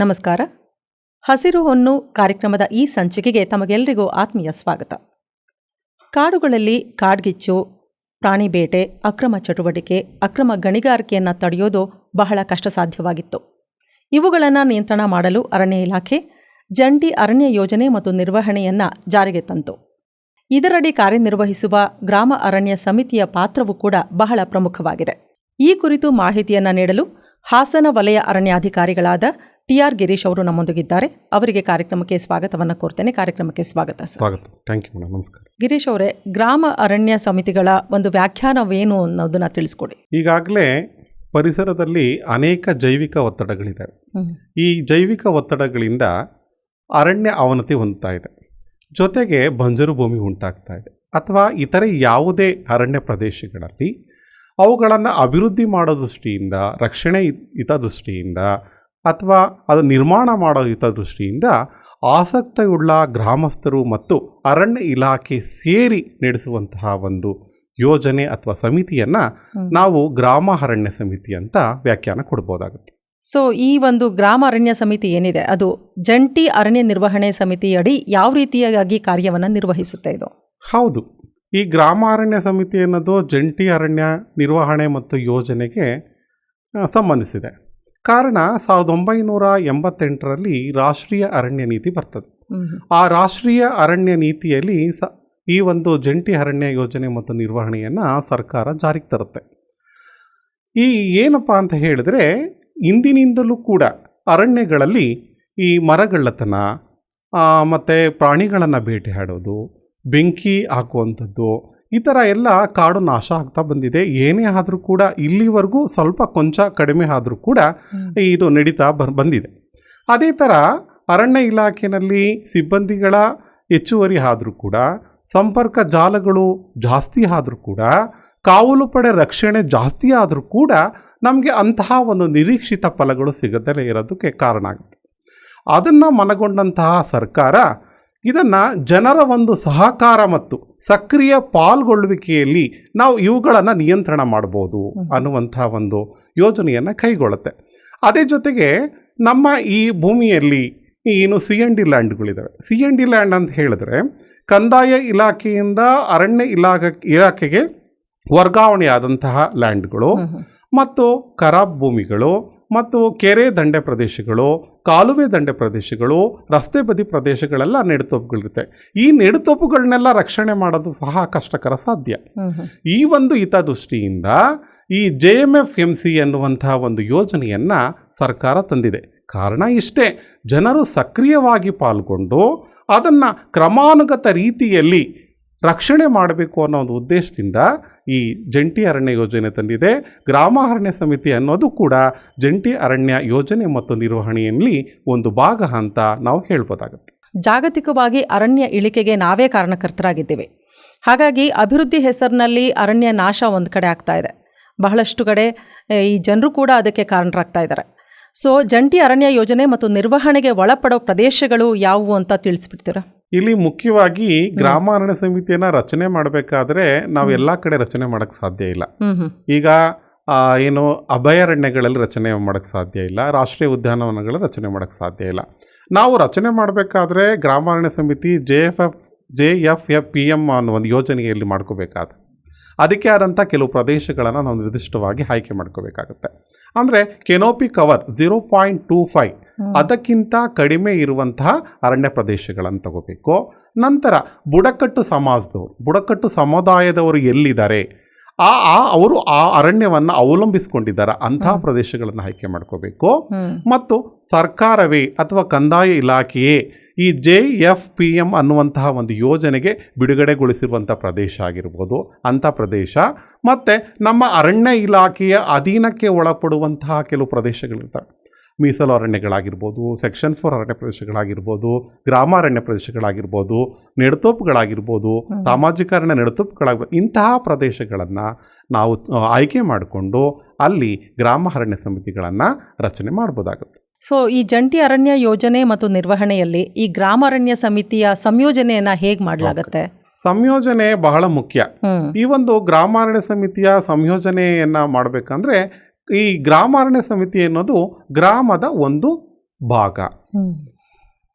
ನಮಸ್ಕಾರ. ಹಸಿರು ಹೊನ್ನು ಕಾರ್ಯಕ್ರಮದ ಈ ಸಂಚಿಕೆಗೆ ತಮಗೆಲ್ಲರಿಗೂ ಆತ್ಮೀಯ ಸ್ವಾಗತ. ಕಾಡುಗಳಲ್ಲಿ ಕಾಡ್ಗಿಚ್ಚು, ಪ್ರಾಣಿ ಬೇಟೆ, ಅಕ್ರಮ ಚಟುವಟಿಕೆ, ಅಕ್ರಮ ಗಣಿಗಾರಿಕೆಯನ್ನು ತಡೆಯೋದು ಬಹಳ ಕಷ್ಟ ಸಾಧ್ಯವಾಗಿತ್ತು ಇವುಗಳನ್ನು ನಿಯಂತ್ರಣ ಮಾಡಲು ಅರಣ್ಯ ಇಲಾಖೆ, ಜಂಟಿ ಅರಣ್ಯ ಯೋಜನೆ ಮತ್ತು ನಿರ್ವಹಣೆಯನ್ನು ಜಾರಿಗೆ ತಂತು. ಇದರಡಿ ಕಾರ್ಯನಿರ್ವಹಿಸುವ ಗ್ರಾಮ ಅರಣ್ಯ ಸಮಿತಿಯ ಪಾತ್ರವೂ ಕೂಡ ಬಹಳ ಪ್ರಮುಖವಾಗಿದೆ. ಈ ಕುರಿತು ಮಾಹಿತಿಯನ್ನು ನೀಡಲು ಹಾಸನ ವಲಯ ಅರಣ್ಯಾಧಿಕಾರಿಗಳಾದ ಟಿಆರ್ ಗಿರೀಶ್ ಅವರು ನಮ್ಮೊಂದಿಗಿದ್ದಾರೆ. ಅವರಿಗೆ ಕಾರ್ಯಕ್ರಮಕ್ಕೆ ಸ್ವಾಗತವನ್ನು ಕೋರ್ತೇನೆ. ಕಾರ್ಯಕ್ರಮಕ್ಕೆ ಸ್ವಾಗತ ಸರ್. ಸ್ವಾಗತ. ಥ್ಯಾಂಕ್ ಯು ಮೇಡಮ್ ನಮಸ್ಕಾರ. ಗಿರೀಶ್ ಅವರೇ ಗ್ರಾಮ ಅರಣ್ಯ ಸಮಿತಿಗಳ ಒಂದು ವ್ಯಾಖ್ಯಾನವೇನು ಅನ್ನೋದನ್ನ ತಿಳಿಸ್ಕೊಡಿ. ಈಗಾಗಲೇ ಪರಿಸರದಲ್ಲಿ ಅನೇಕ ಜೈವಿಕ ಒತ್ತಡಗಳಿದ್ದಾವೆ ಈ ಜೈವಿಕ ಒತ್ತಡಗಳಿಂದ ಅರಣ್ಯ ಅವನತಿ ಹೊಂದ್ತಾ ಇದೆ. ಜೊತೆಗೆ ಬಂಜರು ಭೂಮಿ ಉಂಟಾಗ್ತಾ ಇದೆ. ಅಥವಾ ಇತರೆ ಯಾವುದೇ ಅರಣ್ಯ ಪ್ರದೇಶಗಳಲ್ಲಿ ಅವುಗಳನ್ನು ಅಭಿವೃದ್ಧಿ ಮಾಡೋ ದೃಷ್ಟಿಯಿಂದ ರಕ್ಷಣೆ ಹಿತದೃಷ್ಟಿಯಿಂದ ಅಥವಾ ಅದು ನಿರ್ಮಾಣ ಮಾಡೋ ಹಿತದೃಷ್ಟಿಯಿಂದ ಆಸಕ್ತಿಯುಳ್ಳ ಗ್ರಾಮಸ್ಥರು ಮತ್ತು ಅರಣ್ಯ ಇಲಾಖೆ ಸೇರಿ ನಡೆಸುವಂತಹ ಒಂದು ಯೋಜನೆ ಅಥವಾ ಸಮಿತಿಯನ್ನು ನಾವು ಗ್ರಾಮ ಅರಣ್ಯ ಸಮಿತಿ ಅಂತ ವ್ಯಾಖ್ಯಾನ ಕೊಡ್ಬೋದಾಗುತ್ತೆ. ಸೊ ಈ ಒಂದು ಗ್ರಾಮ ಅರಣ್ಯ ಸಮಿತಿ ಏನಿದೆ? ಅದು ಜಂಟಿ ಅರಣ್ಯ ನಿರ್ವಹಣೆ ಸಮಿತಿ ಅಡಿ ಯಾವ ರೀತಿಯಾಗಿ ಕಾರ್ಯವನ್ನು ನಿರ್ವಹಿಸುತ್ತೆ ಇದು? ಹೌದು. ಈ ಗ್ರಾಮ ಅರಣ್ಯ ಸಮಿತಿ ಅನ್ನೋದು ಜಂಟಿ ಅರಣ್ಯ ನಿರ್ವಹಣೆ ಮತ್ತು ಯೋಜನೆಗೆ ಸಂಬಂಧಿಸಿದೆ. ಕಾರಣ ಸಾವಿರದ ಒಂಬೈನೂರ ಎಂಬತ್ತೆಂಟರಲ್ಲಿ ರಾಷ್ಟ್ರೀಯ ಅರಣ್ಯ ನೀತಿ ಬರ್ತದೆ. ಆ ರಾಷ್ಟ್ರೀಯ ಅರಣ್ಯ ನೀತಿಯಲ್ಲಿ ಸ ಈ ಒಂದು ಜಂಟಿ ಅರಣ್ಯ ಯೋಜನೆ ಮತ್ತು ನಿರ್ವಹಣೆಯನ್ನು ಸರ್ಕಾರ ಜಾರಿಗೆ ತರುತ್ತೆ. ಈ ಏನಪ್ಪ ಅಂತ ಹೇಳಿದ್ರೆ ಇಂದಿನಿಂದಲೂ ಕೂಡ ಅರಣ್ಯಗಳಲ್ಲಿ ಈ ಮರಗಳ್ಳತನ ಮತ್ತು ಪ್ರಾಣಿಗಳನ್ನು ಬೇಟೆಯಾಡೋದು ಬೆಂಕಿ ಹಾಕುವಂಥದ್ದು ಈ ಥರ ಎಲ್ಲ ಕಾಡು ನಾಶ ಆಗ್ತಾ ಬಂದಿದೆ. ಏನೇ ಆದರೂ ಕೂಡ ಇಲ್ಲಿವರೆಗೂ ಸ್ವಲ್ಪ ಕೊಂಚ ಕಡಿಮೆ ಆದರೂ ಕೂಡ ಇದು ನಡೀತಾ ಬ ಬಂದಿದೆ. ಅದೇ ಥರ ಅರಣ್ಯ ಇಲಾಖೆಯಲ್ಲಿ ಸಿಬ್ಬಂದಿಗಳ ಹೆಚ್ಚುವರಿ ಆದರೂ ಕೂಡ ಸಂಪರ್ಕ ಜಾಲಗಳು ಜಾಸ್ತಿ ಆದರೂ ಕೂಡ ಕಾವಲು ಪಡೆ ರಕ್ಷಣೆ ಜಾಸ್ತಿ ಆದರೂ ಕೂಡ ನಮಗೆ ಅಂತಹ ಒಂದು ನಿರೀಕ್ಷಿತ ಫಲಗಳು ಸಿಗದಲೇ ಇರೋದಕ್ಕೆ ಕಾರಣ ಆಗುತ್ತೆ. ಅದನ್ನು ಮನಗೊಂಡಂತಹ ಸರ್ಕಾರ ಇದನ್ನು ಜನರ ಒಂದು ಸಹಕಾರ ಮತ್ತು ಸಕ್ರಿಯ ಪಾಲ್ಗೊಳ್ಳುವಿಕೆಯಲ್ಲಿ ನಾವು ಇವುಗಳನ್ನು ನಿಯಂತ್ರಣ ಮಾಡ್ಬೋದು ಅನ್ನುವಂಥ ಒಂದು ಯೋಜನೆಯನ್ನು ಕೈಗೊಳ್ಳುತ್ತೆ. ಅದೇ ಜೊತೆಗೆ ನಮ್ಮ ಈ ಭೂಮಿಯಲ್ಲಿ ಏನು ಸಿ ಎನ್ ಡಿ ಲ್ಯಾಂಡ್ಗಳಿದ್ದಾವೆ ಸಿ ಎನ್ ಡಿ ಲ್ಯಾಂಡ್ ಅಂತ ಹೇಳಿದ್ರೆ ಕಂದಾಯ ಇಲಾಖೆಯಿಂದ ಅರಣ್ಯ ಇಲಾಖೆ ಇಲಾಖೆಗೆ ವರ್ಗಾವಣೆಯಾದಂತಹ ಲ್ಯಾಂಡ್ಗಳು ಮತ್ತು ಖರಾಬ್ ಭೂಮಿಗಳು ಮತ್ತು ಕೆರೆ ದಂಡೆ ಪ್ರದೇಶಗಳು ಕಾಲುವೆ ದಂಡೆ ಪ್ರದೇಶಗಳು ರಸ್ತೆ ಬದಿ ಪ್ರದೇಶಗಳೆಲ್ಲ ನೆಡುತೋಪುಗಳಿರುತ್ತೆ ಈ ನೆಡುತೋಪುಗಳನ್ನೆಲ್ಲ ರಕ್ಷಣೆ ಮಾಡೋದು ಸಹ ಕಷ್ಟಕರ ಸಾಧ್ಯ. ಈ ಒಂದು ಹಿತದೃಷ್ಟಿಯಿಂದ ಈ J M F M C ಎನ್ನುವಂತಹ ಒಂದು ಯೋಜನೆಯನ್ನು ಸರ್ಕಾರ ತಂದಿದೆ. ಕಾರಣ ಇಷ್ಟೇ ಜನರು ಸಕ್ರಿಯವಾಗಿ ಪಾಲ್ಗೊಂಡು ಅದನ್ನು ಕ್ರಮಾನುಗತ ರೀತಿಯಲ್ಲಿ ರಕ್ಷಣೆ ಮಾಡಬೇಕು ಅನ್ನೋ ಒಂದು ಉದ್ದೇಶದಿಂದ ಈ ಜಂಟಿ ಅರಣ್ಯ ಯೋಜನೆ ತಂದಿದೆ. ಗ್ರಾಮ ಅರಣ್ಯ ಸಮಿತಿ ಅನ್ನೋದು ಕೂಡ ಜಂಟಿ ಅರಣ್ಯ ಯೋಜನೆ ಮತ್ತು ನಿರ್ವಹಣೆಯಲ್ಲಿ ಒಂದು ಭಾಗ ಅಂತ ನಾವು ಹೇಳ್ಬೋದಾಗುತ್ತೆ. ಜಾಗತಿಕವಾಗಿ ಅರಣ್ಯ ಇಳಿಕೆಗೆ ನಾವೇ ಕಾರಣಕರ್ತರಾಗಿದ್ದೇವೆ. ಹಾಗಾಗಿ ಅಭಿವೃದ್ಧಿ ಹೆಸರಿನಲ್ಲಿ ಅರಣ್ಯ ನಾಶ ಒಂದು ಕಡೆ ಆಗ್ತಾ ಇದೆ. ಬಹಳಷ್ಟು ಕಡೆ ಈ ಜನರು ಕೂಡ ಅದಕ್ಕೆ ಕಾರಣರಾಗ್ತಾ ಇದ್ದಾರೆ. ಸೊ, ಜಂಟಿ ಅರಣ್ಯ ಯೋಜನೆ ಮತ್ತು ನಿರ್ವಹಣೆಗೆ ಒಳಪಡೋ ಪ್ರದೇಶಗಳು ಯಾವುವು ಅಂತ ತಿಳಿಸ್ಬಿಡ್ತೀರಾ? ಇಲ್ಲಿ ಮುಖ್ಯವಾಗಿ ಗ್ರಾಮ ಅರಣ್ಯ ಸಮಿತಿಯನ್ನು ರಚನೆ ಮಾಡಬೇಕಾದ್ರೆ ನಾವು ಎಲ್ಲ ಕಡೆ ರಚನೆ ಮಾಡಕ್ ಸಾಧ್ಯ ಇಲ್ಲ. ಈಗ ಏನು ಅಭಯಾರಣ್ಯಗಳಲ್ಲಿ ರಚನೆ ಮಾಡೋಕ್ಕೆ ಸಾಧ್ಯ ಇಲ್ಲ. ರಾಷ್ಟ್ರೀಯ ಉದ್ಯಾನವನಗಳಲ್ಲಿ ರಚನೆ ಮಾಡೋಕ್ಕೆ ಸಾಧ್ಯ ಇಲ್ಲ. ನಾವು ರಚನೆ ಮಾಡಬೇಕಾದ್ರೆ ಗ್ರಾಮಾರಣ್ಯ ಸಮಿತಿ J F F J F F P M ಅನ್ನೋ ಒಂದು ಯೋಜನೆಯಲ್ಲಿ ಮಾಡ್ಕೋಬೇಕಾದ. ಅದಕ್ಕೆ ಆದಂಥ ಕೆಲವು ಪ್ರದೇಶಗಳನ್ನು ನಾವು ನಿರ್ದಿಷ್ಟವಾಗಿ ಆಯ್ಕೆ ಮಾಡ್ಕೋಬೇಕಾಗುತ್ತೆ. ಅಂದರೆ canopy cover zero point two five ಅದಕ್ಕಿಂತ ಕಡಿಮೆ ಇರುವಂತಹ ಅರಣ್ಯ ಪ್ರದೇಶಗಳನ್ನು ತಗೋಬೇಕು. ನಂತರ ಬುಡಕಟ್ಟು ಸಮಾಜದವರು ಬುಡಕಟ್ಟು ಸಮುದಾಯದವರು ಎಲ್ಲಿದ್ದಾರೆ? ಆ ಆ ಅವರು ಆ ಅರಣ್ಯವನ್ನು ಅವಲಂಬಿಸಿಕೊಂಡಿದ್ದಾರೆ. ಅಂತಹ ಪ್ರದೇಶಗಳನ್ನು ಆಯ್ಕೆ ಮಾಡ್ಕೋಬೇಕು. ಮತ್ತು ಸರ್ಕಾರವೇ ಅಥವಾ ಕಂದಾಯ ಇಲಾಖೆಯೇ ಈ ಜೆ ಎಫ್ ಪಿ ಎಂ ಅನ್ನುವಂತಹ ಒಂದು ಯೋಜನೆಗೆ ಬಿಡುಗಡೆಗೊಳಿಸಿರುವಂಥ ಪ್ರದೇಶ ಆಗಿರ್ಬೋದು ಅಂಥ ಪ್ರದೇಶ. ಮತ್ತು ನಮ್ಮ ಅರಣ್ಯ ಇಲಾಖೆಯ ಅಧೀನಕ್ಕೆ ಒಳಪಡುವಂತಹ ಕೆಲವು ಪ್ರದೇಶಗಳಿರ್ತವೆ. ಮೀಸಲು ಅರಣ್ಯಗಳಾಗಿರ್ಬೋದು ಸೆಕ್ಷನ್ ಫೋರ್ ಅರಣ್ಯ ಪ್ರದೇಶಗಳಾಗಿರ್ಬೋದು ಗ್ರಾಮಾರಣ್ಯ ಪ್ರದೇಶಗಳಾಗಿರ್ಬೋದು ನೆಡತೋಪುಗಳಾಗಿರ್ಬೋದು ಸಾಮಾಜಿಕ ಅರಣ್ಯ ನೆಡತೋಪುಗಳಾಗಿರ್ಬೋದು ಇಂತಹ ಪ್ರದೇಶಗಳನ್ನು ನಾವು ಆಯ್ಕೆ ಮಾಡಿಕೊಂಡು ಅಲ್ಲಿ ಗ್ರಾಮ ಅರಣ್ಯ ಸಮಿತಿಗಳನ್ನು ರಚನೆ ಮಾಡ್ಬೋದಾಗುತ್ತೆ. ಸೊ ಈ ಜಂಟಿ ಅರಣ್ಯ ಯೋಜನೆ ಮತ್ತು ನಿರ್ವಹಣೆಯಲ್ಲಿ ಈ ಗ್ರಾಮ ಅರಣ್ಯ ಸಮಿತಿಯ ಸಂಯೋಜನೆಯನ್ನು ಹೇಗೆ ಮಾಡಲಾಗುತ್ತೆ? ಸಂಯೋಜನೆ ಬಹಳ ಮುಖ್ಯ. ಈ ಒಂದು ಗ್ರಾಮಾರಣ್ಯ ಸಮಿತಿಯ ಸಂಯೋಜನೆಯನ್ನು ಮಾಡಬೇಕಂದ್ರೆ ಈ ಗ್ರಾಮಾರಣ್ಯ ಸಮಿತಿ ಅನ್ನೋದು ಗ್ರಾಮದ ಒಂದು ಭಾಗ.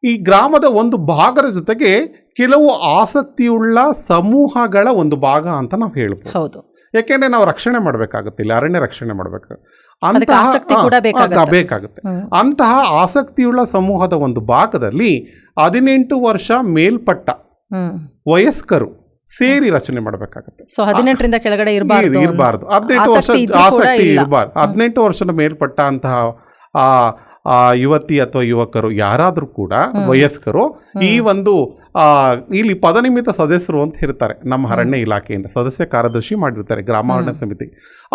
ಈ ಗ್ರಾಮದ ಒಂದು ಭಾಗದ ಜೊತೆಗೆ ಕೆಲವು ಆಸಕ್ತಿಯುಳ್ಳ ಸಮೂಹಗಳ ಒಂದು ಭಾಗ ಅಂತ ನಾವು ಹೇಳ್ಬೋದು. ಹೌದು. ಯಾಕೆಂದ್ರೆ ನಾವು ರಕ್ಷಣೆ ಮಾಡಬೇಕಾಗುತ್ತೆ ಇಲ್ಲಿ ಅರಣ್ಯ ರಕ್ಷಣೆ ಮಾಡಬೇಕು. ಅಂತಹ ಬೇಕಾಗುತ್ತೆ. ಅಂತಹ ಆಸಕ್ತಿಯುಳ್ಳ ಸಮೂಹದ ಒಂದು ಭಾಗದಲ್ಲಿ ಹದಿನೆಂಟು ವರ್ಷ ಮೇಲ್ಪಟ್ಟ ವಯಸ್ಕರು ಸೇರಿ ರಚನೆ ಮಾಡಬೇಕಾಗುತ್ತೆ. ಸೊ ಹದಿನೆಂಟರಿಂದ ಕೆಳಗಡೆ ಇರಬಾರ್ದು ಇರಬಾರ್ದು. ಹದಿನೆಂಟು ವರ್ಷ ಆಸಕ್ತಿ ಇರಬಾರ್ದು. ಹದಿನೆಂಟು ವರ್ಷದ ಮೇಲ್ಪಟ್ಟ ಅಂತಹ ಆ ಯುವತಿ ಅಥವಾ ಯುವಕರು ಯಾರಾದರೂ ಕೂಡ ವಯಸ್ಕರು ಈ ಒಂದು ಇಲ್ಲಿ ಪದನಿಮಿತ್ತ ಸದಸ್ಯರು ಅಂತ ಇರ್ತಾರೆ ನಮ್ಮ ಅರಣ್ಯ ಇಲಾಖೆಯಿಂದ ಸದಸ್ಯ ಕಾರ್ಯದರ್ಶಿ ಮಾಡಿರ್ತಾರೆ ಗ್ರಾಮಾರಣ್ಯ ಸಮಿತಿ.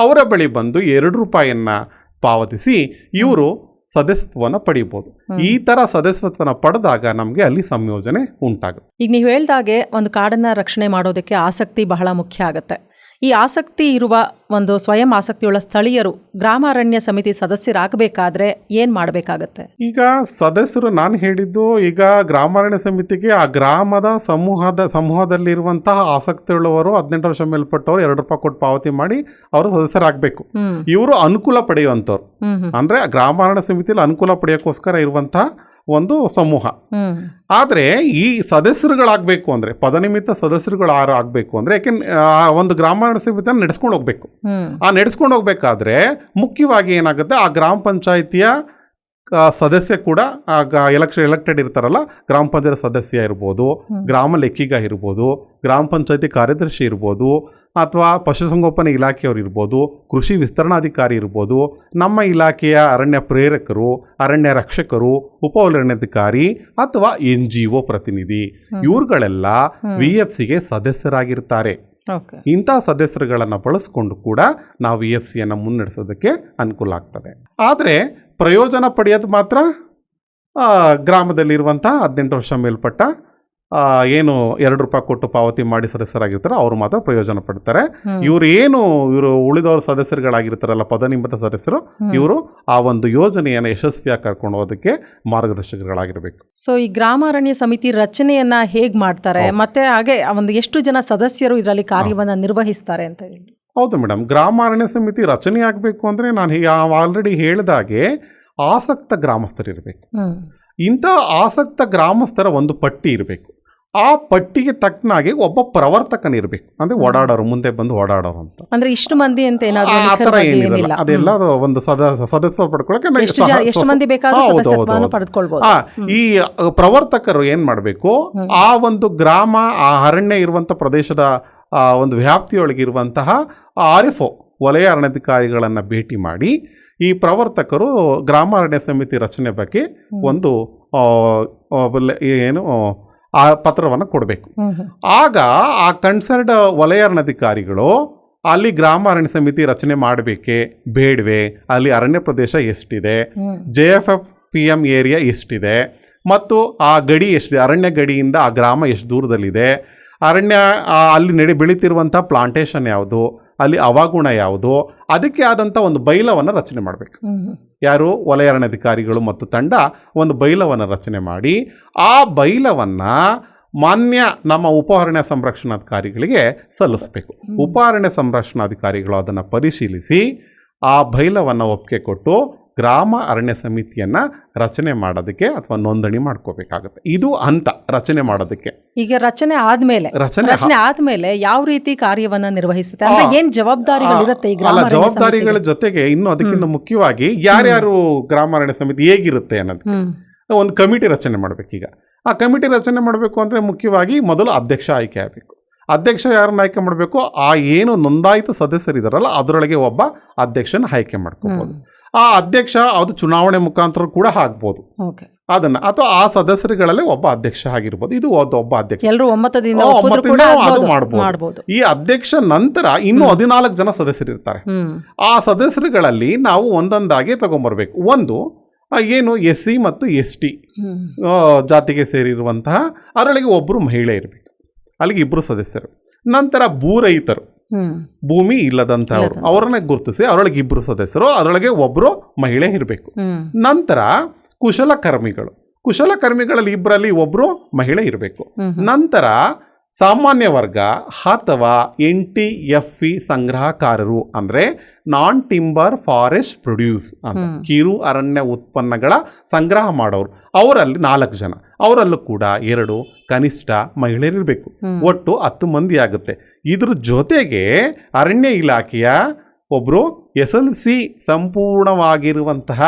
ಅವರ ಬಳಿ ಬಂದು ಎರಡು ರೂಪಾಯಿಯನ್ನು ಪಾವತಿಸಿ ಇವರು ಸದಸ್ಯತ್ವವನ್ನು ಪಡೆಯಬಹುದು ಈ ತರ ಸದಸ್ಯತ್ವನ ಪಡೆದಾಗ ನಮಗೆ ಅಲ್ಲಿ ಸಂಯೋಜನೆ ಉಂಟಾಗುತ್ತೆ. ಈಗ ನೀವು ಹೇಳ್ದಾಗೆ ಒಂದು ಕಾಡನ್ನ ರಕ್ಷಣೆ ಮಾಡೋದಕ್ಕೆ ಆಸಕ್ತಿ ಬಹಳ ಮುಖ್ಯ ಆಗುತ್ತೆ. ಈ ಆಸಕ್ತಿ ಇರುವ ಒಂದು ಸ್ವಯಂ ಆಸಕ್ತಿಯುಳ್ಳ ಸ್ಥಳೀಯರು ಗ್ರಾಮ ಅರಣ್ಯ ಸಮಿತಿ ಸದಸ್ಯರಾಗಬೇಕಾದ್ರೆ ಏನು ಮಾಡಬೇಕಾಗತ್ತೆ? ಈಗ ಸದಸ್ಯರು ನಾನು ಹೇಳಿದ್ದು ಈಗ ಗ್ರಾಮಾರಣ್ಯ ಸಮಿತಿಗೆ ಆ ಗ್ರಾಮದ ಸಮೂಹದ ಸಮೂಹದಲ್ಲಿರುವಂತಹ ಆಸಕ್ತಿಯುಳ್ಳವರು ಹದಿನೆಂಟು ವರ್ಷ ಮೇಲ್ಪಟ್ಟವರು ಎರಡು ರೂಪಾಯಿ ಕೊಟ್ಟು ಪಾವತಿ ಮಾಡಿ ಅವರು ಸದಸ್ಯರಾಗಬೇಕು. ಇವರು ಅನುಕೂಲ ಪಡೆಯುವಂಥವ್ರು. ಅಂದರೆ ಗ್ರಾಮಾರಣ್ಯ ಸಮಿತಿಯಲ್ಲಿ ಅನುಕೂಲ ಪಡೆಯೋಕ್ಕೋಸ್ಕರ ಇರುವಂತಹ ಒಂದು ಸಮೂಹ. ಆದರೆ ಈ ಸದಸ್ಯರುಗಳಾಗಬೇಕು ಅಂದರೆ ಪದನಿಮಿತ್ತ ಸದಸ್ಯರುಗಳು ಯಾರು ಆಗಬೇಕು ಅಂದರೆ ಯಾಕೆ ಆ ಒಂದು ಗ್ರಾಮ ಸಮಿತಿಯನ್ನು ನಡೆಸ್ಕೊಂಡು ಹೋಗಬೇಕು ಆ ನಡೆಸ್ಕೊಂಡು ಹೋಗ್ಬೇಕಾದ್ರೆ ಮುಖ್ಯವಾಗಿ ಏನಾಗುತ್ತೆ ಆ ಗ್ರಾಮ ಪಂಚಾಯಿತಿಯ ಸದಸ್ಯ ಕೂಡ ಎಲೆಕ್ಷನ್ ಎಲೆಕ್ಟೆಡ್ ಇರ್ತಾರಲ್ಲ ಗ್ರಾಮ ಪಂಚಾಯತ್ ಸದಸ್ಯ ಇರ್ಬೋದು ಗ್ರಾಮ ಲೆಕ್ಕಿಗ ಇರ್ಬೋದು ಗ್ರಾಮ ಪಂಚಾಯತಿ ಕಾರ್ಯದರ್ಶಿ ಇರ್ಬೋದು ಅಥವಾ ಪಶುಸಂಗೋಪನೆ ಇಲಾಖೆಯವರು ಇರ್ಬೋದು ಕೃಷಿ ವಿಸ್ತರಣಾಧಿಕಾರಿ ಇರ್ಬೋದು ನಮ್ಮ ಇಲಾಖೆಯ ಅರಣ್ಯ ಪ್ರೇರಕರು ಅರಣ್ಯ ರಕ್ಷಕರು ಉಪ ಅರಣ್ಯಾಧಿಕಾರಿ ಅಥವಾ ಎನ್ ಜಿ ಒ ಪ್ರತಿನಿಧಿ ಇವ್ರುಗಳೆಲ್ಲ ವಿ ಎಫ್ ಸಿಗೆ ಸದಸ್ಯರಾಗಿರ್ತಾರೆ. ಇಂಥ ಸದಸ್ಯರುಗಳನ್ನು ಬಳಸ್ಕೊಂಡು ಕೂಡ ನಾವು ವಿ ಎಫ್ ಸಿಯನ್ನು ಮುನ್ನಡೆಸೋದಕ್ಕೆ ಅನುಕೂಲ ಆಗ್ತದೆ. ಆದರೆ ಪ್ರಯೋಜನ ಪಡೆಯೋದು ಮಾತ್ರ ಗ್ರಾಮದಲ್ಲಿರುವಂಥ ಹದಿನೆಂಟು ವರ್ಷ ಮೇಲ್ಪಟ್ಟ ಏನು ಎರಡು ರೂಪಾಯಿ ಕೊಟ್ಟು ಪಾವತಿ ಮಾಡಿ ಸದಸ್ಯರಾಗಿರ್ತಾರೆ ಅವರು ಮಾತ್ರ ಪ್ರಯೋಜನ ಪಡ್ತಾರೆ. ಇವರು ಏನು ಇವರು ಉಳಿದವರು ಸದಸ್ಯರುಗಳಾಗಿರ್ತಾರಲ್ಲ ಪದನಿಮಿತ ಸದಸ್ಯರು ಇವರು ಆ ಒಂದು ಯೋಜನೆಯನ್ನು ಯಶಸ್ವಿಯಾಗಿ ಕರ್ಕೊಂಡು ಹೋಗೋದಕ್ಕೆ ಮಾರ್ಗದರ್ಶಕರುಗಳಾಗಿರ್ಬೇಕು. ಸೊ ಈ ಗ್ರಾಮ ಅರಣ್ಯ ಸಮಿತಿ ರಚನೆಯನ್ನ ಹೇಗೆ ಮಾಡ್ತಾರೆ? ಮತ್ತೆ ಹಾಗೆ ಒಂದು ಎಷ್ಟು ಜನ ಸದಸ್ಯರು ಇದರಲ್ಲಿ ಕಾರ್ಯವನ್ನು ನಿರ್ವಹಿಸ್ತಾರೆ ಅಂತ ಹೇಳಿ. ಹೌದು ಮೇಡಮ್. ಗ್ರಾಮಾರಣ್ಯ ಸಮಿತಿ ರಚನೆ ಆಗಬೇಕು ಅಂದರೆ ನಾನು ಆಲ್ರೆಡಿ ಹೇಳಿದಾಗೆ ಆಸಕ್ತ ಗ್ರಾಮಸ್ಥರಿರಬೇಕು ಇಂಥ ಆಸಕ್ತ ಗ್ರಾಮಸ್ಥರ ಒಂದು ಪಟ್ಟಿ ಇರಬೇಕು. ಆ ಪಟ್ಟಿಗೆ ತಕ್ಕನಾಗಿ ಒಬ್ಬ ಪ್ರವರ್ತಕನಿರಬೇಕು ಅಂದರೆ ಓಡಾಡೋರು ಮುಂದೆ ಬಂದು ಓಡಾಡೋರು ಅಂತ. ಅಂದ್ರೆ ಇಷ್ಟು ಮಂದಿ ಅಂತ ಏನಾದ್ರು ಏನಿರಲ್ಲ. ಅದೆಲ್ಲ ಒಂದು ಸದ ಸದಸ್ಯ ಹೌದು. ಈ ಪ್ರವರ್ತಕರು ಏನು ಮಾಡಬೇಕು? ಆ ಒಂದು ಗ್ರಾಮ ಆ ಅರಣ್ಯ ಇರುವಂಥ ಪ್ರದೇಶದ ಒಂದು ವ್ಯಾಪ್ತಿಯೊಳಗಿರುವಂತಹ ಆರ್ ಎಫ್ ಒ ವಲಯ ಅರಣ್ಯಾಧಿಕಾರಿಗಳನ್ನು ಭೇಟಿ ಮಾಡಿ ಈ ಪ್ರವರ್ತಕರು ಗ್ರಾಮ ಅರಣ್ಯ ಸಮಿತಿ ರಚನೆ ಬಗ್ಗೆ ಒಂದು ಆ, ಆ, ಏನು ಆ ಪತ್ರವನ್ನು ಕೊಡಬೇಕು. ಆಗ ಆ ಕನ್ಸರ್ಡ್ ವಲಯ ಅರಣ್ಯಾಧಿಕಾರಿಗಳು ಅಲ್ಲಿ ಗ್ರಾಮ ಅರಣ್ಯ ಸಮಿತಿ ರಚನೆ ಮಾಡಬೇಕೆ? ಬೇಡವೆ. ಅಲ್ಲಿ ಅರಣ್ಯ ಪ್ರದೇಶ ಎಷ್ಟಿದೆ? J F F P M area ಎಷ್ಟಿದೆ? ಮತ್ತು ಆ ಗಡಿ ಎಷ್ಟಿದೆ? ಅರಣ್ಯ ಗಡಿಯಿಂದ ಆ ಗ್ರಾಮ ಎಷ್ಟು ದೂರದಲ್ಲಿದೆ? ಅರಣ್ಯ ಅಲ್ಲಿ ನಡೆ ಬೆಳೀತಿರುವಂಥ ಪ್ಲಾಂಟೇಶನ್ ಯಾವುದು ಅಲ್ಲಿ ಅವಗುಣ ಯಾವುದು ಅದಕ್ಕೆ ಆದಂಥ ಒಂದು ಬೈಲವನ್ನು ರಚನೆ ಮಾಡಬೇಕು. ಯಾರು? ವಲಯ ಅರಣ್ಯಾಧಿಕಾರಿಗಳು ಮತ್ತು ತಂಡ ಒಂದು ಬೈಲವನ್ನು ರಚನೆ ಮಾಡಿ ಆ ಬೈಲವನ್ನು ಮಾನ್ಯ ನಮ್ಮ ಉಪ ಅರಣ್ಯ ಸಂರಕ್ಷಣಾಧಿಕಾರಿಗಳಿಗೆ ಸಲ್ಲಿಸಬೇಕು. ಉಪ ಅರಣ್ಯ ಸಂರಕ್ಷಣಾಧಿಕಾರಿಗಳು ಅದನ್ನು ಪರಿಶೀಲಿಸಿ ಆ ಬೈಲವನ್ನು ಒಪ್ಪಿಗೆ ಕೊಟ್ಟು ಗ್ರಾಮ ಅರಣ್ಯ ಸಮಿತಿಯನ್ನು ರಚನೆ ಮಾಡೋದಕ್ಕೆ ಅಥವಾ ನೋಂದಣಿ ಮಾಡ್ಕೋಬೇಕಾಗುತ್ತೆ. ಇದು ಹಂತ ರಚನೆ ಮಾಡೋದಕ್ಕೆ. ಈಗ ರಚನೆ ಆದ್ಮೇಲೆ ರಚನೆ ರಚನೆ ಆದ್ಮೇಲೆ ಯಾವ ರೀತಿ ಕಾರ್ಯವನ್ನ ನಿರ್ವಹಿಸುತ್ತೆ? ಅಂದ್ರೆ ಏನ್ ಜವಾಬ್ದಾರಿಗಳಿರುತ್ತೆ ಈ ಗ್ರಾಮ ಜವಾಬ್ದಾರಿಗಳ ಜೊತೆಗೆ ಇನ್ನು ಅದಕ್ಕಿಂತ ಮುಖ್ಯವಾಗಿ ಯಾರ್ಯಾರು ಗ್ರಾಮ ಅರಣ್ಯ ಸಮಿತಿ ಹೇಗಿರುತ್ತೆ ಅನ್ನೋದು. ಒಂದು ಕಮಿಟಿ ರಚನೆ ಮಾಡಬೇಕೀಗ. ಆ ಕಮಿಟಿ ರಚನೆ ಮಾಡಬೇಕು ಅಂದರೆ ಮುಖ್ಯವಾಗಿ ಮೊದಲು ಅಧ್ಯಕ್ಷ ಆಯ್ಕೆ ಆಗಬೇಕು. ಅಧ್ಯಕ್ಷ ಯಾರನ್ನ ಆಯ್ಕೆ ಮಾಡಬೇಕು? ಆ ಏನು ನೋಂದಾಯಿತ ಸದಸ್ಯರಿದಾರಲ್ಲ ಅದರೊಳಗೆ ಒಬ್ಬ ಅಧ್ಯಕ್ಷನ ಆಯ್ಕೆ ಮಾಡ್ಕೋಬಹುದು ಆ ಅಧ್ಯಕ್ಷ ಅದು ಚುನಾವಣೆ ಮುಖಾಂತರ ಕೂಡ ಆಗ್ಬೋದು. ಅದನ್ನ ಅಥವಾ ಆ ಸದಸ್ಯರುಗಳಲ್ಲಿ ಒಬ್ಬ ಅಧ್ಯಕ್ಷ ಆಗಿರ್ಬೋದು. ಇದು ಒಬ್ಬ ಅಧ್ಯಕ್ಷ. ಮಾಡ್ಬೋದು. ಈ ಅಧ್ಯಕ್ಷ ನಂತರ ಇನ್ನು ಹದಿನಾಲ್ಕು ಜನ ಸದಸ್ಯರು ಇರ್ತಾರೆ. ಆ ಸದಸ್ಯರುಗಳಲ್ಲಿ ನಾವು ಒಂದೊಂದಾಗಿ ತಗೊಂಬರ್ಬೇಕು. ಒಂದು ಏನು ಎಸ್ ಸಿ ಮತ್ತು ಎಸ್ ಟಿ ಜಾತಿಗೆ ಸೇರಿರುವಂತಹ ಅದರೊಳಗೆ ಒಬ್ಬರು ಮಹಿಳೆ ಇರಬೇಕು. ಅಲ್ಲಿಗೆ ಇಬ್ಬರು ಸದಸ್ಯರು. ನಂತರ ಭೂರಹಿತರು. ಭೂಮಿ ಇಲ್ಲದಂಥವ್ರು ಅವರನ್ನ ಗುರುತಿಸಿ ಅವರೊಳಗೆ ಇಬ್ಬರು ಸದಸ್ಯರು ಅದರೊಳಗೆ ಒಬ್ಬರು ಮಹಿಳೆ ಇರಬೇಕು. ನಂತರ ಕುಶಲಕರ್ಮಿಗಳು. ಕುಶಲಕರ್ಮಿಗಳಲ್ಲಿ ಇಬ್ಬರಲ್ಲಿ ಒಬ್ಬರು ಮಹಿಳೆ ಇರಬೇಕು. ನಂತರ ಸಾಮಾನ್ಯ ವರ್ಗ ಅಥವಾ ಎನ್ ಟಿ ಎಫ್ ಇ ಸಂಗ್ರಹಕಾರರು ಅಂದರೆ ನಾನ್ ಟಿಂಬರ್ ಫಾರೆಸ್ಟ್ ಪ್ರೊಡ್ಯೂಸ್ ಅಂತ. ಕಿರು ಅರಣ್ಯ ಉತ್ಪನ್ನಗಳ ಸಂಗ್ರಹ ಮಾಡೋರು. ಅವರಲ್ಲಿ ನಾಲ್ಕು ಜನ. ಅವರಲ್ಲೂ ಕೂಡ ಎರಡು ಕನಿಷ್ಠ ಮಹಿಳೆಯರಿರಬೇಕು. ಒಟ್ಟು ಹತ್ತು ಮಂದಿ ಆಗುತ್ತೆ. ಇದ್ರ ಜೊತೆಗೆ ಅರಣ್ಯ ಇಲಾಖೆಯ ಒಬ್ಬರು ಎಸ್ ಎಲ್ ಸಿ ಸಂಪೂರ್ಣವಾಗಿರುವಂತಹ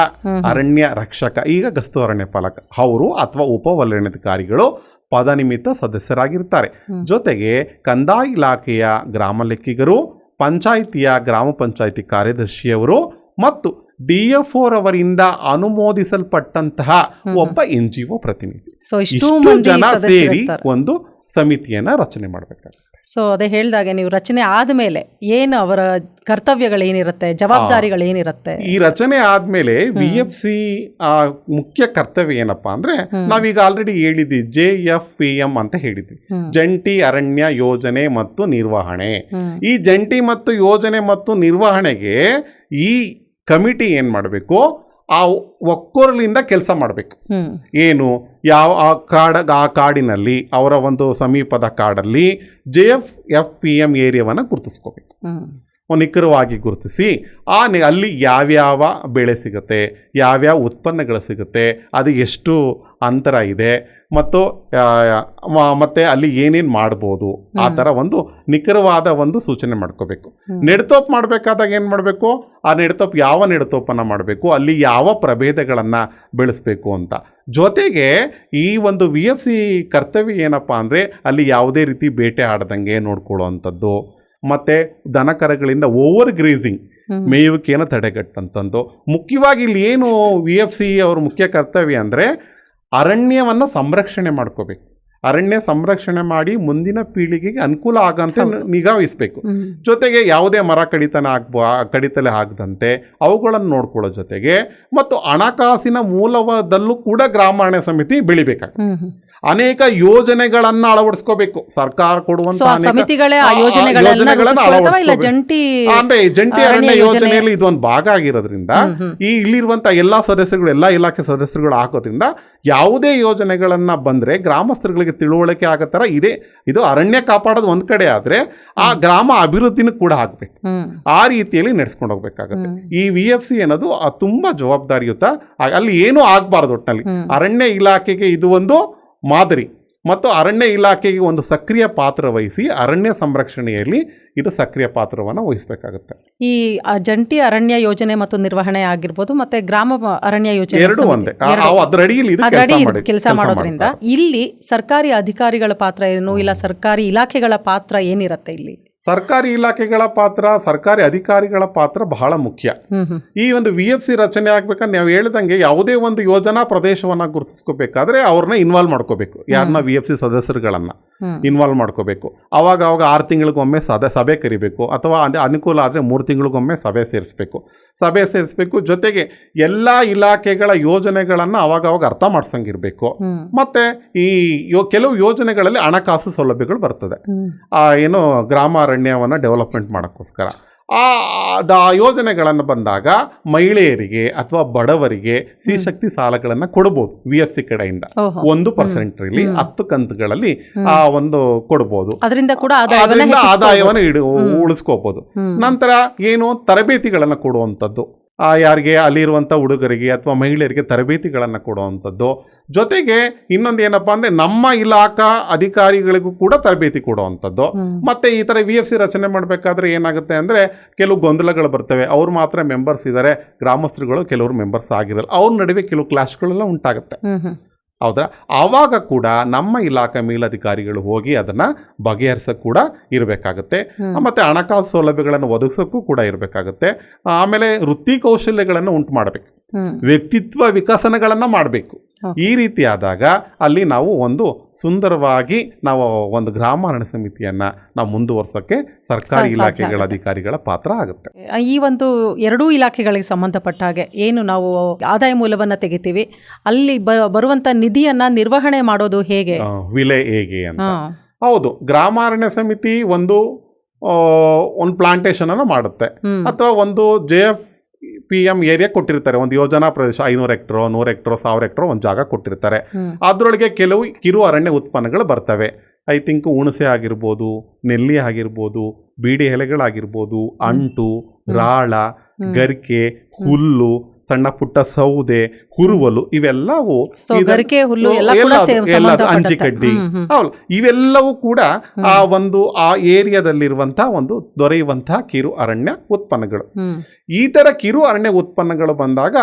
ಅರಣ್ಯ ರಕ್ಷಕ ಈಗ ಗಸ್ತು ಅರಣ್ಯ ಪಾಲಕ ಅವರು ಅಥವಾ ಉಪವಲಯಾಧಿಕಾರಿಗಳು ಪದನಿಮಿತ್ತ ಸದಸ್ಯರಾಗಿರ್ತಾರೆ. ಜೊತೆಗೆ ಕಂದಾಯ ಇಲಾಖೆಯ ಗ್ರಾಮ ಲೆಕ್ಕಿಗರು ಪಂಚಾಯಿತಿಯ ಗ್ರಾಮ ಪಂಚಾಯಿತಿ ಕಾರ್ಯದರ್ಶಿಯವರು ಮತ್ತು ಡಿ ಎಫ್ ಅವರಿಂದ ಅನುಮೋದಿಸಲ್ಪಟ್ಟಂತಹ ಒಬ್ಬ ಎನ್ ಜಿ ಒ ಪ್ರತಿನಿಧಿ. ಇಷ್ಟು ಜನ ಸೇರಿ ಒಂದು ಸಮಿತಿಯನ್ನ ರಚನೆ ಮಾಡಬೇಕಾಗುತ್ತೆ. ಸೊ ಅದೇ ಹೇಳಿದಾಗೆ ನೀವು ರಚನೆ ಆದ್ಮೇಲೆ ಏನು ಅವರ ಕರ್ತವ್ಯಗಳೇನಿರುತ್ತೆ ಜವಾಬ್ದಾರಿಗಳೇನಿರುತ್ತೆ? ಈ ರಚನೆ ಆದ್ಮೇಲೆ ವಿ ಎಫ್ ಸಿ ಮುಖ್ಯ ಕರ್ತವ್ಯ ಏನಪ್ಪಾ ಅಂದ್ರೆ ನಾವೀಗ ಆಲ್ರೆಡಿ ಹೇಳಿದ್ವಿ ಜೆ ಎಫ್ ಪಿ ಎಂ ಅಂತ ಹೇಳಿದ್ವಿ. ಜಂಟಿ ಅರಣ್ಯ ಯೋಜನೆ ಮತ್ತು ನಿರ್ವಹಣೆ. ಈ ಜಂಟಿ ಮತ್ತು ಯೋಜನೆ ಮತ್ತು ನಿರ್ವಹಣೆಗೆ ಈ ಕಮಿಟಿ ಏನು ಮಾಡಬೇಕು? ಆ ಒಕ್ಕೊರಲಿಂದ ಕೆಲಸ ಮಾಡಬೇಕು. ಏನು? ಯಾವ ಆ ಕಾಡ ಆ ಕಾಡಿನಲ್ಲಿ ಅವರ ಒಂದು ಸಮೀಪದ ಕಾಡಲ್ಲಿ J F F P M ಏರಿಯಾವನ್ನು ಗುರುತಿಸ್ಕೋಬೇಕು. ನಿಖರವಾಗಿ ಗುರುತಿಸಿ ಆ ನಿ- ಅಲ್ಲಿ ಯಾವ್ಯಾವ ಬೆಳೆ ಸಿಗುತ್ತೆ ಯಾವ್ಯಾವ ಉತ್ಪನ್ನಗಳು ಸಿಗುತ್ತೆ ಅದು ಎಷ್ಟು ಅಂತರ ಇದೆ ಮತ್ತು ಮತ್ತೆ ಅಲ್ಲಿ ಏನೇನು ಮಾಡ್ಬೋದು ಆ ಥರ ಒಂದು ನಿಖರವಾದ ಒಂದು ಸೂಚನೆ ಮಾಡ್ಕೋಬೇಕು. ನೆಡ್ತೋಪ್ ಮಾಡಬೇಕಾದಾಗ ಏನು ಮಾಡಬೇಕು? ಆ ನೆಡ್ತೋಪ್ ಯಾವ ನೆಡ್ತೋಪನ್ನು ಮಾಡಬೇಕು? ಅಲ್ಲಿ ಯಾವ ಪ್ರಭೇದಗಳನ್ನು ಬೆಳೆಸಬೇಕು ಅಂತ. ಜೊತೆಗೆ ಈ ಒಂದು ವಿ ಎಫ್ ಸಿ ಕರ್ತವ್ಯ ಏನಪ್ಪ ಅಂದರೆ ಅಲ್ಲಿ ಯಾವುದೇ ರೀತಿ ಬೇಟೆ ಆಡದಂಗೆ ನೋಡ್ಕೊಳ್ಳೋವಂಥದ್ದು. ಮತ್ತು ದನಕರಗಳಿಂದ ಓವರ್ ಗ್ರೇಸಿಂಗ್. ಮೇಯುವಿಕೆಯನ್ನು ತಡೆಗಟ್ಟಂತಂದು. ಮುಖ್ಯವಾಗಿ ಇಲ್ಲಿ ಏನು ವಿ ಎಫ್ ಸಿ ಅವ್ರ ಮುಖ್ಯ ಕರ್ತವ್ಯ ಅಂದರೆ ಅರಣ್ಯವನ್ನು ಸಂರಕ್ಷಣೆ ಮಾಡ್ಕೋಬೇಕು. ಅರಣ್ಯ ಸಂರಕ್ಷಣೆ ಮಾಡಿ ಮುಂದಿನ ಪೀಳಿಗೆಗೆ ಅನುಕೂಲ ಆಗಂತೆ ನಿಗಾವಹಿಸಬೇಕು ನಿಗಾ ವಹಿಸ್ಬೇಕು ಜೊತೆಗೆ ಯಾವುದೇ ಮರ ಕಡಿತನ ಆಗ್ಬ ಕಡಿತಲೆ ಆಗದಂತೆ ಅವುಗಳನ್ನು ನೋಡ್ಕೊಳ್ಳೋ ಜೊತೆಗೆ ಮತ್ತು ಹಣಕಾಸಿನ ಮೂಲವದಲ್ಲೂ ಕೂಡ ಗ್ರಾಮಾಣ ಸಮಿತಿ. ಹ್ಮ್. ಅನೇಕ ಯೋಜನೆಗಳನ್ನು ಅಳವಡಿಸ್ಕೋಬೇಕು ಸರ್ಕಾರ ಕೊಡುವಂತಹ ಅಂದ್ರೆ ಜಂಟಿ ಅರಣ್ಯ ಯೋಜನೆಯಲ್ಲಿ ಇದೊಂದು ಭಾಗ ಆಗಿರೋದ್ರಿಂದ. ಈ ಇಲ್ಲಿರುವಂತ ಎಲ್ಲಾ ಸದಸ್ಯರುಗಳು ಎಲ್ಲಾ ಇಲಾಖೆ ಸದಸ್ಯರುಗಳು ಹಾಕೋದ್ರಿಂದ ಯಾವುದೇ ಯೋಜನೆಗಳನ್ನ ಬಂದ್ರೆ ಗ್ರಾಮಸ್ಥರುಗಳಿಗೆ ತಿಳುವಳಿಕೆ ಆಗೋ ಥರ ಇದೆ. ಇದು ಅರಣ್ಯ ಕಾಪಾಡೋದು ಒಂದ್ ಕಡೆ ಆದ್ರೆ ಆ ಗ್ರಾಮ ಅಭಿವೃದ್ಧಿನೂ ಕೂಡ ಆಗಬೇಕು. ಆ ರೀತಿಯಲ್ಲಿ ನಡೆಸ್ಕೊಂಡು ಹೋಗ್ಬೇಕಾಗತ್ತೆ. ಈ ವಿ ಎಫ್ ಸಿ ಅನ್ನೋದು ತುಂಬಾ ಜವಾಬ್ದಾರಿಯುತ ಅಲ್ಲಿ ಏನೂ ಆಗಬಾರ್ದು ಒಟ್ಟಿನಲ್ಲಿ ಅರಣ್ಯ ಇಲಾಖೆಗೆ ಇದು ಒಂದು ಮಾದರಿ. ಮತ್ತು ಅರಣ್ಯ ಇಲಾಖೆಗೆ ಒಂದು ಸಕ್ರಿಯ ಪಾತ್ರ ವಹಿಸಿ ಅರಣ್ಯ ಸಂರಕ್ಷಣೆಯಲ್ಲಿ ಇದು ಸಕ್ರಿಯ ಪಾತ್ರವನ್ನು ವಹಿಸಬೇಕಾಗುತ್ತೆ. ಈ ಜಂಟಿ ಅರಣ್ಯ ಯೋಜನೆ ಮತ್ತು ನಿರ್ವಹಣೆ ಆಗಿರ್ಬೋದು ಮತ್ತೆ ಗ್ರಾಮ ಅರಣ್ಯ ಯೋಜನೆ ಎರಡು ಒಂದೇ. ಕೆಲ್ಸ ಮಾಡೋದ್ರಿಂದ ಇಲ್ಲಿ ಸರ್ಕಾರಿ ಅಧಿಕಾರಿಗಳ ಪಾತ್ರ ಏನು ಇಲ್ಲ ಸರ್ಕಾರಿ ಇಲಾಖೆಗಳ ಪಾತ್ರ ಏನಿರತ್ತೆ ಇಲ್ಲಿ? ಸರ್ಕಾರಿ ಇಲಾಖೆಗಳ ಪಾತ್ರ ಸರ್ಕಾರಿ ಅಧಿಕಾರಿಗಳ ಪಾತ್ರ ಬಹಳ ಮುಖ್ಯ. ಈ ಒಂದು ವಿ ಎಫ್ ಸಿ ರಚನೆ ಆಗ್ಬೇಕಂದ್ರೆ ನಾವು ಹೇಳ್ದಂಗೆ ಯಾವುದೇ ಒಂದು ಯೋಜನಾ ಪ್ರದೇಶವನ್ನ ಗುರುತಿಸ್ಕೋಬೇಕಾದ್ರೆ ಅವ್ರನ್ನ ಇನ್ವಾಲ್ವ್ ಮಾಡ್ಕೋಬೇಕು. ಯಾರನ್ನ ವಿ ಎಫ್ ಸಿ ಸದಸ್ಯರುಗಳನ್ನ ಇನ್ವಾಲ್ವ್ ಮಾಡ್ಕೋಬೇಕು. ಅವಾಗ ಅವಾಗ ಆರು ತಿಂಗಳಿಗೊಮ್ಮೆ ಸದ ಸಭೆ ಕರಿಬೇಕು ಅಥವಾ ಅನುಕೂಲ ಆದರೆ ಮೂರು ತಿಂಗಳಿಗೊಮ್ಮೆ ಸಭೆ ಸೇರಿಸ್ಬೇಕು. ಸಭೆ ಸೇರಿಸ್ಬೇಕು. ಜೊತೆಗೆ ಎಲ್ಲ ಇಲಾಖೆಗಳ ಯೋಜನೆಗಳನ್ನು ಅವಾಗ ಅವಾಗ ಅರ್ಥ ಮಾಡ್ಸಂಗಿರ್ಬೇಕು. ಮತ್ತೆ ಈ ಕೆಲವು ಯೋಜನೆಗಳಲ್ಲಿ ಹಣಕಾಸು ಸೌಲಭ್ಯಗಳು ಬರ್ತದೆ. ಆ ಏನು ಗ್ರಾಮ ಅರಣ್ಯವನ್ನು ಡೆವಲಪ್ಮೆಂಟ್ ಮಾಡೋಕ್ಕೋಸ್ಕರ. ಆ ಯೋಜನೆಗಳನ್ನು ಬಂದಾಗ ಮಹಿಳೆಯರಿಗೆ ಅಥವಾ ಬಡವರಿಗೆ ಶಕ್ತಿ ಸಾಲಗಳನ್ನು ಕೊಡ್ಬೋದು ವಿ ಎಫ್ ಸಿ ಕಡೆಯಿಂದ. ಒಂದು ಪರ್ಸೆಂಟ್ ಇಲ್ಲಿ ಹತ್ತು ಕಂತುಗಳಲ್ಲಿ ಆ ಒಂದು ಕೊಡ್ಬೋದು. ಅದರಿಂದ ಕೂಡ ಆದಾಯವನ್ನ ಉಳಿಸ್ಕೋಬಹುದು ನಂತರ ಏನು ತರಬೇತಿಗಳನ್ನು ಕೊಡುವಂಥದ್ದು. ಯಾರಿಗೆ ಅಲ್ಲಿರುವಂಥ ಹುಡುಗರಿಗೆ ಅಥವಾ ಮಹಿಳೆಯರಿಗೆ ತರಬೇತಿಗಳನ್ನು ಕೊಡುವಂಥದ್ದು ಜೊತೆಗೆ ಇನ್ನೊಂದು ಏನಪ್ಪ ಅಂದರೆ ನಮ್ಮ ಇಲಾಖಾ ಅಧಿಕಾರಿಗಳಿಗೂ ಕೂಡ ತರಬೇತಿ ಕೊಡುವಂಥದ್ದು ಮತ್ತು ಈ ಥರ ವಿ ಎಫ್ ಸಿ ರಚನೆ ಮಾಡಬೇಕಾದ್ರೆ ಏನಾಗುತ್ತೆ ಅಂದರೆ ಕೆಲವು ಗೊಂದಲಗಳು ಬರ್ತವೆ. ಅವ್ರು ಮಾತ್ರ ಮೆಂಬರ್ಸ್ ಇದ್ದಾರೆ ಗ್ರಾಮಸ್ಥರುಗಳು ಕೆಲವರು ಮೆಂಬರ್ಸ್ ಆಗಿರಲ್ಲ. ಅವ್ರ ನಡುವೆ ಕೆಲವು ಕ್ಲಾಶ್ಗಳೆಲ್ಲ ಉಂಟಾಗುತ್ತೆ. ಹೌದಾ? ಆವಾಗ ಕೂಡ ನಮ್ಮ ಇಲಾಖೆ ಮೇಲಧಿಕಾರಿಗಳು ಹೋಗಿ ಅದನ್ನು ಬಗೆಹರಿಸೋಕೆ ಕೂಡ ಇರಬೇಕಾಗುತ್ತೆ. ಮತ್ತು ಹಣಕಾಸು ಸೌಲಭ್ಯಗಳನ್ನು ಒದಗಿಸೋಕ್ಕೂ ಕೂಡ ಇರಬೇಕಾಗುತ್ತೆ. ಆಮೇಲೆ ವೃತ್ತಿ ಕೌಶಲ್ಯಗಳನ್ನು ಉಂಟು ಮಾಡಬೇಕು. ವ್ಯಕ್ತಿತ್ವ ವಿಕಸನಗಳನ್ನು ಮಾಡಬೇಕು. ಈ ರೀತಿಯಾದಾಗ ಅಲ್ಲಿ ನಾವು ಒಂದು ಸುಂದರವಾಗಿ ನಾವು ಒಂದು ಗ್ರಾಮ ಅರಣ್ಯ ಸಮಿತಿಯನ್ನು ನಾವು ಮುಂದುವರ್ಸೋಕ್ಕೆ ಸರ್ಕಾರಿ ಇಲಾಖೆಗಳ ಅಧಿಕಾರಿಗಳ ಪಾತ್ರ ಆಗುತ್ತೆ. ಈ ಒಂದು ಎರಡೂ ಇಲಾಖೆಗಳಿಗೆ ಸಂಬಂಧಪಟ್ಟ ಹಾಗೆ ಏನು ನಾವು ಆದಾಯ ಮೂಲವನ್ನ ತೆಗಿತೀವಿ ಅಲ್ಲಿ ಬ ಬರುವಂತ ನಿಧಿಯನ್ನ ನಿರ್ವಹಣೆ ಮಾಡೋದು ಹೇಗೆ? ವಿಲೆ ಹೇಗೆ ಅಂತ. ಹೌದು ಗ್ರಾಮಾರಣ್ಯ ಸಮಿತಿ ಒಂದು ಒಂದು ಪ್ಲಾಂಟೇಶನ್ ಅನ್ನು ಮಾಡುತ್ತೆ. ಅಥವಾ ಒಂದು J F P M area ಕೊಟ್ಟಿರ್ತಾರೆ. ಒಂದು ಯೋಜನಾ ಪ್ರದೇಶ ಐನೂರು ಹೆಕ್ಟ್ರೋ ನೂರು ಹೆಕ್ಟ್ರೋ ಸಾವಿರ ಹೆಕ್ಟ್ರೋ ಒಂದು ಜಾಗ ಕೊಟ್ಟಿರ್ತಾರೆ. ಅದರೊಳಗೆ ಕೆಲವು ಕಿರು ಅರಣ್ಯ ಉತ್ಪನ್ನಗಳು ಬರ್ತವೆ. ಐ ಥಿಂಕ್ ಹುಣಸೆ ಆಗಿರ್ಬೋದು ನೆಲ್ಲಿ ಆಗಿರ್ಬೋದು ಬೀಡಿ ಎಲೆಗಳಾಗಿರ್ಬೋದು ಅಂಟು ರಾಳ ಗರಿಕೆ ಹುಲ್ಲು ಸಣ್ಣ ಪುಟ್ಟ ಸೌದೆ ಹುರುವಲು ಇವೆಲ್ಲವೂ. ಅಂಜಿಕಡ್ಡಿ. ಹೌದು. ಇವೆಲ್ಲವೂ ಕೂಡ ಆ ಒಂದು ಆ ಏರಿಯಾದಲ್ಲಿರುವಂತಹ ಒಂದು ದೊರೆಯುವಂತಹ ಕಿರು ಅರಣ್ಯ ಉತ್ಪನ್ನಗಳು. ಈ ತರ ಕಿರು ಅರಣ್ಯ ಉತ್ಪನ್ನಗಳು ಬಂದಾಗ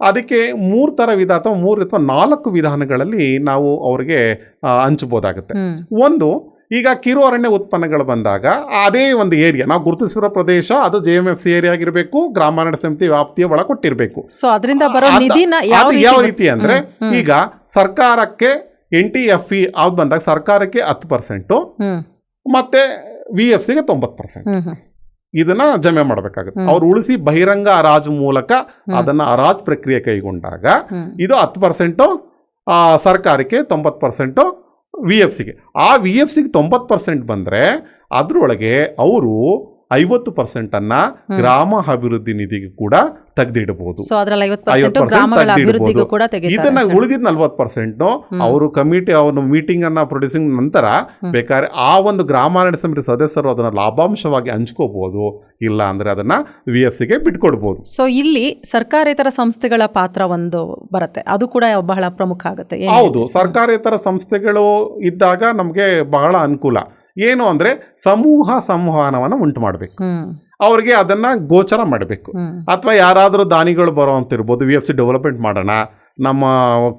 ಅದಕ್ಕೆ ಮೂರು ತರ ವಿಧ ಅಥವಾ ಮೂರು ಅಥವಾ ನಾಲ್ಕು ವಿಧಾನಗಳಲ್ಲಿ ನಾವು ಅವರಿಗೆ ಹಂಚಬಹುದಾಗುತ್ತೆ ಒಂದು ಈಗ ಕಿರು ಅರಣ್ಯ ಉತ್ಪನ್ನಗಳು ಬಂದಾಗ ಅದೇ ಒಂದು ಏರಿಯಾ ನಾವು ಗುರುತಿಸಿರೋ ಪ್ರದೇಶ ಅದು J M F C area ಆಗಿರಬೇಕು ಗ್ರಾಮಾರಣ ಸಮಿತಿ ವ್ಯಾಪ್ತಿಯ ಒಳ ಕೊಟ್ಟಿರಬೇಕು ಸೊ ಅದರಿಂದ ಬರೋ ನಿಧಿನ ಯಾವ ರೀತಿ ಯಾವ ರೀತಿ ಅಂದ್ರೆ. ಈಗ ಸರ್ಕಾರಕ್ಕೆ ಎನ್ ಟಿ ಎಫ್ ಇ ಅದು ಬಂದಾಗ ಸರ್ಕಾರಕ್ಕೆ ಹತ್ತು ಪರ್ಸೆಂಟು. ಮತ್ತೆ ವಿ ಎಫ್ ಸಿಗೆ ತೊಂಬತ್ತು ಪರ್ಸೆಂಟ್. ಇದನ್ನ ಜಮೆ ಮಾಡಬೇಕಾಗುತ್ತೆ. ಅವ್ರು ಉಳಿಸಿ ಬಹಿರಂಗ ಹರಾಜು ಮೂಲಕ ಅದನ್ನ ಹರಾಜು ಪ್ರಕ್ರಿಯೆ ಕೈಗೊಂಡಾಗ. ಇದು ಹತ್ತು ಪರ್ಸೆಂಟು ಸರ್ಕಾರಕ್ಕೆ ತೊಂಬತ್ತು ಪರ್ಸೆಂಟು ವಿ ಎಫ್ ಸಿಗೆ ಆ ವಿ ಎಫ್ ಸಿಗೆ ತೊಂಬತ್ತು ಪರ್ಸೆಂಟ್ ಬಂದರೆ ಅದರೊಳಗೆ ಅವರು ಐವತ್ತು ಪರ್ಸೆಂಟ್ ಅನ್ನ ಗ್ರಾಮ ಅಭಿವೃದ್ಧಿ ನಿಧಿಗೆ ಕೂಡ ತೆಗೆದಿಡಬಹುದು ಸೊ ಅದ್ರಲ್ಲಿ 50% ಗ್ರಾಮಗಳ ಅಭಿವೃದ್ಧಿಗೂ ಕೂಡ ತೆಗಿತಾರೆ ಇದನ್ನ ಉಳಿದಿದ್ದ ಉಳಿದಿದ್ ನಲ್ವತ್ತು ಪರ್ಸೆಂಟ್. ಅವರು ಕಮಿಟಿ ಅವನು ಮೀಟಿಂಗ್ ಅನ್ನ ಪ್ರೊಡ್ಯೂಸಿಂಗ್ ನಂತರ. ಬೇಕಾದ್ರೆ ಆ ಒಂದು ಗ್ರಾಮಾರಣ್ಯ ಸಮಿತಿ ಸದಸ್ಯರು ಅದನ್ನ ಲಾಭಾಂಶವಾಗಿ ಹಂಚ್ಕೋಬಹುದು ಇಲ್ಲ ಅಂದ್ರೆ ಅದನ್ನ ವಿ ಎಫ್ ಸಿಗೆ ಬಿಟ್ಕೊಡ್ಬಹುದು ಸೊ ಇಲ್ಲಿ ಸರ್ಕಾರೇತರ ಸಂಸ್ಥೆಗಳ ಪಾತ್ರ ಒಂದು ಬರುತ್ತೆ. ಅದು ಕೂಡ ಬಹಳ ಪ್ರಮುಖ ಆಗುತ್ತೆ. ಹೌದು? ಸರ್ಕಾರೇತರ ಸಂಸ್ಥೆಗಳು ಇದ್ದಾಗ ನಮಗೆ ಬಹಳ ಅನುಕೂಲ. ಏನು ಅಂದ್ರೆ ಸಮೂಹ ಸಂವಹನವನ್ನು ಉಂಟು ಮಾಡಬೇಕು. ಅವ್ರಿಗೆ ಅದನ್ನ ಗೋಚರ ಮಾಡಬೇಕು. ಅಥವಾ ಯಾರಾದರೂ ದಾನಿಗಳು ಬರೋ ಅಂತ ಇರ್ಬೋದು ವಿ ಎಫ್ ಸಿ ಡೆವಲಪ್ಮೆಂಟ್ ಮಾಡೋಣ ನಮ್ಮ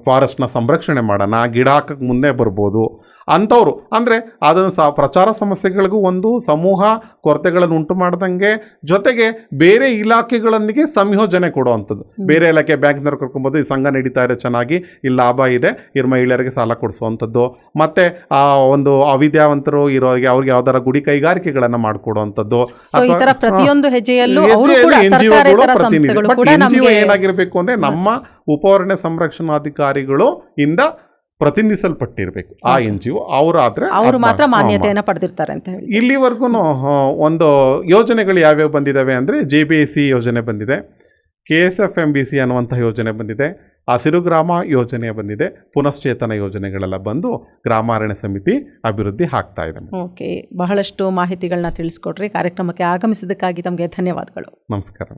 ಫಾರೆಸ್ಟ್ನ ಸಂರಕ್ಷಣೆ ಮಾಡೋಣ ಗಿಡ ಹಾಕಕ್ಕೆ ಮುಂದೆ ಬರ್ಬೋದು ಅಂಥವ್ರು ಅಂದರೆ ಅದನ್ನು ಸ ಪ್ರಚಾರ ಸಮಸ್ಯೆಗಳಿಗೂ ಒಂದು ಸಮೂಹ ಕೊರತೆಗಳನ್ನು ಉಂಟು ಮಾಡ್ದಂಗೆ ಜೊತೆಗೆ ಬೇರೆ ಇಲಾಖೆಗಳೊಂದಿಗೆ ಸಂಯೋಜನೆ ಕೊಡುವಂಥದ್ದು. ಬೇರೆ ಇಲಾಖೆ ಬ್ಯಾಂಕ್ನವ್ರು ಕರ್ಕೊಬೋದು ಈ ಸಂಘ ನಡೀತಾ ಇದೆ ಚೆನ್ನಾಗಿ ಇಲ್ಲಿ ಲಾಭ ಇದೆ ಇರ್ ಮಹಿಳೆಯರಿಗೆ ಸಾಲ ಕೊಡಿಸುವಂಥದ್ದು. ಮತ್ತು ಆ ಒಂದು ಅವಿದ್ಯಾವಂತರು ಇರೋರಿಗೆ ಅವ್ರಿಗೆ ಯಾವ್ದಾರ ಗುಡಿ ಕೈಗಾರಿಕೆಗಳನ್ನು ಮಾಡಿಕೊಡುವಂಥದ್ದು. ಪ್ರತಿಯೊಂದು ಹೆಜ್ಜೆಯಲ್ಲೂ ಎನ್ ಜಿ ಪ್ರತಿನಿಧಿ. ಕೂಡ NGO ನಮಗೆ ಏನಾಗಿರ್ಬೇಕು ಅಂದ್ರೆ ನಮ್ಮ ಉಪವರ್ಣೆ ಸಂರಕ್ಷಣಾಧಿಕಾರಿಗಳು ಇಂದ ಪ್ರತಿನಿಧಿಸಲ್ಪಟ್ಟಿರಬೇಕು. ಆ. ಎನ್ ಜಿ ಒ ಅವರಾದ್ರೆ ಅವರು ಮಾತ್ರ ಮಾನ್ಯತೆಯನ್ನು ಮಾನ್ಯತೆಯನ್ನ ಪಡೆದಿರ್ತಾರೆ ಅಂತ ಹೇಳಿ ಇಲ್ಲಿವರೆಗೂ ಒಂದು ಯೋಜನೆಗಳು ಯಾವ್ಯಾವ ಬಂದಿದ್ದಾವೆ ಅಂದರೆ ಜೆ ಬಿ ಎಸ್ ಸಿ ಯೋಜನೆ ಬಂದಿದೆ K S F M B C ಅನ್ನುವಂಥ ಯೋಜನೆ ಬಂದಿದೆ ಹಸಿರು ಗ್ರಾಮ ಯೋಜನೆ ಬಂದಿದೆ ಪುನಶ್ಚೇತನ ಯೋಜನೆಗಳೆಲ್ಲ ಬಂದು ಗ್ರಾಮಾರಣ್ಯ ಸಮಿತಿ ಅಭಿವೃದ್ಧಿ ಆಗ್ತಾ ಇದೆ ಓಕೆ ಬಹಳಷ್ಟು ಮಾಹಿತಿಗಳನ್ನ ತಿಳಿಸ್ಕೊಡ್ರಿ ಕಾರ್ಯಕ್ರಮಕ್ಕೆ ಆಗಮಿಸಿದ್ದಕ್ಕಾಗಿ ತಮಗೆ ಧನ್ಯವಾದಗಳು. ನಮಸ್ಕಾರ